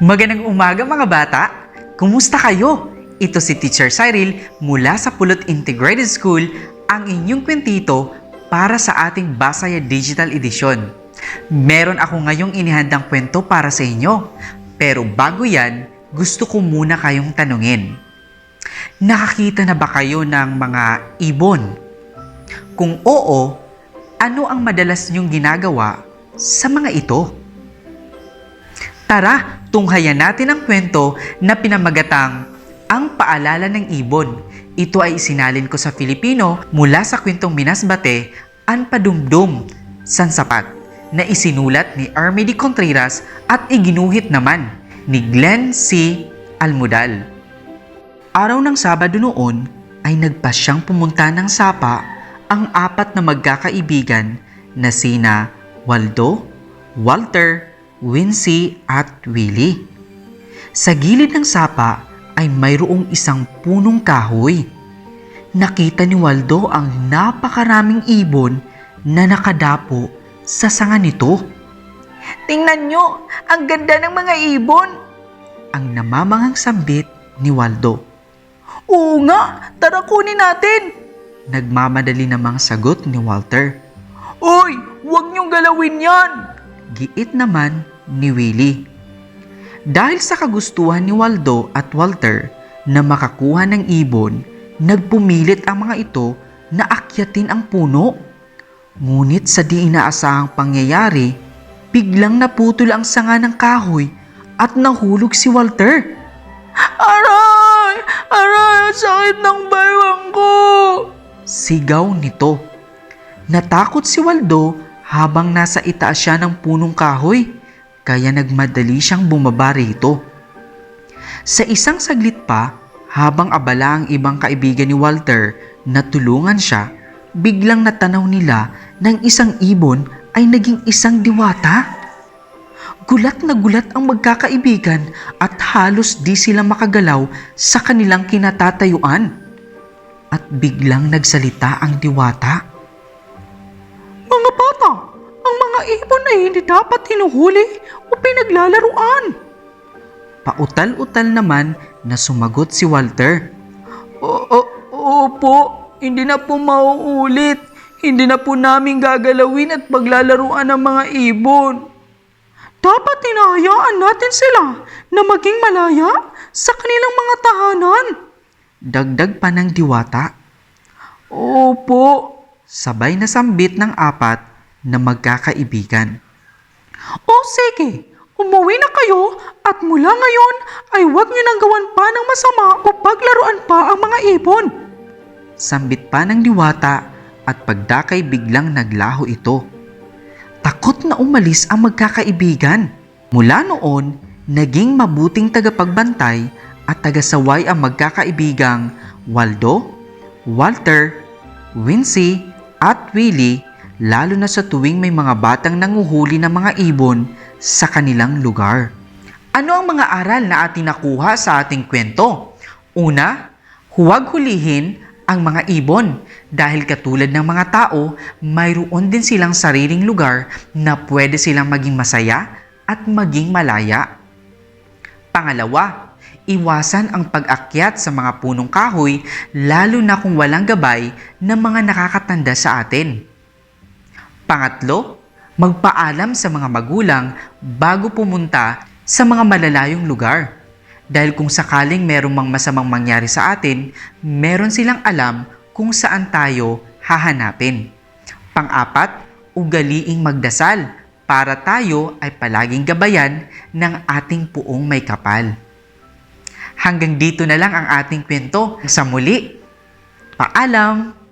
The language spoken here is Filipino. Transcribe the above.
Magandang umaga mga bata! Kumusta kayo? Ito si Teacher Cyril mula sa Pulot Integrated School, ang inyong kwentito para sa ating Basaya Digital Edition. Meron ako ngayong inihandang kwento para sa inyo. Pero bago yan, gusto ko muna kayong tanungin. Nakakita na ba kayo ng mga ibon? Kung oo, ano ang madalas niyong ginagawa sa mga ito? Tara, tunghayan natin ang kwento na pinamagatang Ang Paalala ng Ibon. Ito ay isinalin ko sa Filipino mula sa kwentong Minasbate, An Padumdum, Sansapat, na isinulat ni Armedy Contreras at iginuhit naman ni Glenn C. Almudal. Araw ng Sabado noon ay nagpasyang pumunta ng Sapa ang apat na magkakaibigan na sina Waldo, Walter, Wincy at Willie. Sa gilid ng sapa ay mayroong isang punong kahoy. Nakita ni Waldo ang napakaraming ibon na nakadapo sa sanga nito. Tingnan nyo, ang ganda ng mga ibon! Ang namamangang sambit ni Waldo. Oo nga, tara kunin natin! Nagmamadali namang sagot ni Walter. Oy, huwag niyong galawin yan! Giit naman ni Willie. Dahil sa kagustuhan ni Waldo at Walter na makakuha ng ibon, nagpumilit ang mga ito na akyatin ang puno. Ngunit sa di inaasahang pangyayari, biglang naputol ang sanga ng kahoy at nahulog si Walter. Aray! Aray! Sakit ng baywang ko! Sigaw nito. Natakot si Waldo habang nasa itaas siya ng punong kahoy, kaya nagmadali siyang bumaba rito. Sa isang saglit pa, habang abala ang ibang kaibigan ni Walter na tulungan siya, biglang natanaw nila ng isang ibon ay naging isang diwata. Gulat na gulat ang magkakaibigan at halos di sila makagalaw sa kanilang kinatatayuan. At biglang nagsalita ang diwata. Mga bata, ang mga ibon ay hindi dapat hinuhuli o pinaglalaruan. Pautal-utal naman na sumagot si Walter. Oo, opo, hindi na po mauulit. Hindi na po namin gagalawin at paglalaruan ng mga ibon. Dapat hinahayaan natin sila na maging malaya sa kanilang mga tahanan. Dagdag pa ng diwata. Opo, sabay na sambit ng apat na magkakaibigan. Sige, umuwi na kayo at mula ngayon ay huwag niyo nang gawan pa ng masama o paglaruan pa ang mga ibon. Sambit pa ng diwata at pagdakay biglang naglaho ito. Takot na umalis ang magkakaibigan. Mula noon, naging mabuting tagapagbantay at tagasaway ang magkakaibigang Waldo, Walter, Wincy at Willie lalo na sa tuwing may mga batang nanguhuli ng mga ibon sa kanilang lugar. Ano ang mga aral na ating nakuha sa ating kwento? Una, huwag hulihin ang mga ibon dahil katulad ng mga tao, mayroon din silang sariling lugar na pwede silang maging masaya at maging malaya. Pangalawa, iwasan ang pag-akyat sa mga punong kahoy lalo na kung walang gabay ng mga nakakatanda sa atin. Pangatlo, magpaalam sa mga magulang bago pumunta sa mga malalayong lugar. Dahil kung sakaling merong mang masamang mangyari sa atin, meron silang alam kung saan tayo hahanapin. Pang-apat, ugaliing magdasal para tayo ay palaging gabayan ng ating puong may kapal. Hanggang dito na lang ang ating kwento. Sa muli, paalam!